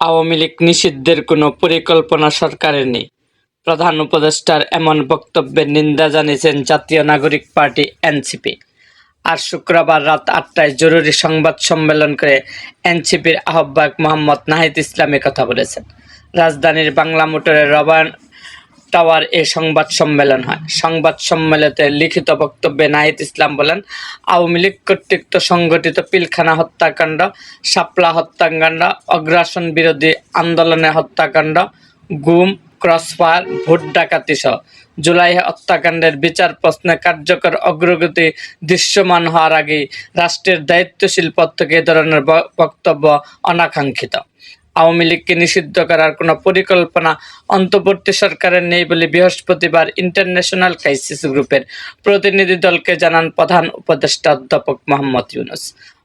আওয়ামী লীগ নিষিদ্ধের কোনো পরিকল্পনা সরকারের নেই। প্রধান উপদেষ্টার এমন বক্তব্যের নিন্দা জানিয়েছেন জাতীয় নাগরিক পার্টি এনসিপি। আর শুক্রবার রাত আটটায় জরুরি সংবাদ সম্মেলন করে এনসিপির আহ্বায়ক মোহাম্মদ নাহিদ ইসলামে কথা বলেছেন। রাজধানীর বাংলা মোটরের রবান টাওয়ার এ সংবাদ সম্মেলন হয়। সংবাদ সম্মেলনে লিখিত বক্তব্যে নাহিদ ইসলাম বলেন, আওয়ামী লীগ কর্তৃক সংগঠিত পিলখানা হত্যাকাণ্ড, শাপলা হত্যাকাণ্ড, অগ্রাসন বিরোধী আন্দোলনে হত্যাকাণ্ড, গুম, ক্রসফায়ার, ভোট ডাকাতি সহ। জুলাই হত্যাকাণ্ডের বিচার প্রশ্নে কার্যকর অগ্রগতি দৃশ্যমান হওয়ার আগে রাষ্ট্রের দায়িত্বশীল পদ থেকে এ ধরনের বক্তব্য অনাকাঙ্ক্ষিত। আওয়ামী লীগকে নিষিদ্ধ করার কোনো পরিকল্পনা অন্তর্বর্তী সরকারের নেই বলে বৃহস্পতিবার ইন্টারন্যাশনাল ক্রাইসিস গ্রুপের প্রতিনিধি দলকে জানান প্রধান উপদেষ্টা অধ্যাপক মোহাম্মদ ইউনুস।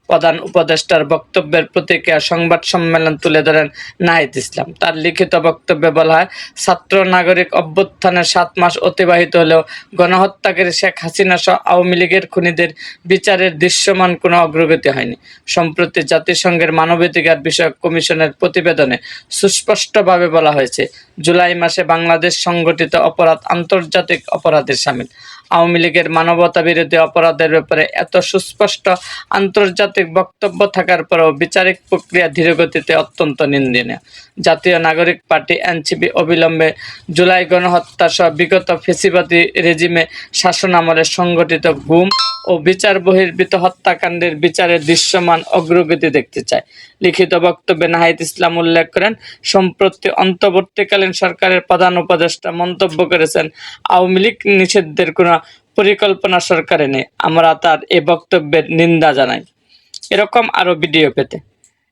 প্রধান উপদেষ্টার বক্তব্যের প্রতিক্রিয়া সংবাদ সম্মেলন তুলে ধরেন নাহিদ ইসলাম। তার লিখিত বক্তব্যে বলা হয়, ছাত্র নাগরিক অভ্যুত্থানের সাত মাস অতিবাহিত হলেও গণহত্যাকারী শেখ হাসিনা সহ আওয়ামী লীগের খুনিদের বিচারের দৃশ্যমান কোনো অগ্রগতি হয়নি। সম্প্রতি জাতিসংঘের মানবাধিকার বিষয়ক কমিশনের প্রতিবেদনে সুস্পষ্টভাবে বলা হয়েছে, জুলাই মাসে বাংলাদেশ সংগঠিত অপরাধ আন্তর্জাতিক অপরাধের সামিল। আওয়ামী লীগের মানবতা বিরোধী অপরাধের ব্যাপারে এত সুস্পষ্ট আন্তর্জাতিক বক্তব্য থাকার পরেও বিচারিক প্রক্রিয়া ধীরগতিতে অত্যন্ত নিন্দনীয়। জাতীয় নাগরিক পার্টি এনসিপি অবিলম্বে জুলাই গণহত্যা সহ বিগত ফেসিবাদী রেজিমে শাসন আমলে সংগঠিত গুম ও বিচার বহির্ভূত হত্যাকাণ্ডের বিচারের দৃশ্যমান অগ্রগতি দেখতে চায়। লিখিত বক্তব্যে নাহিদ ইসলাম উল্লেখ করেন, সম্প্রতি অন্তর্বর্তীকালীন সরকারের প্রধান উপদেষ্টা মন্তব্য করেছেন, আওয়ামী লীগ নিষিদ্ধের কোনো পরিকল্পনা সরকারে নেই। আমরা তার এ বক্তব্যের নিন্দা জানাই। এরকম আরও ভিডিও পেতে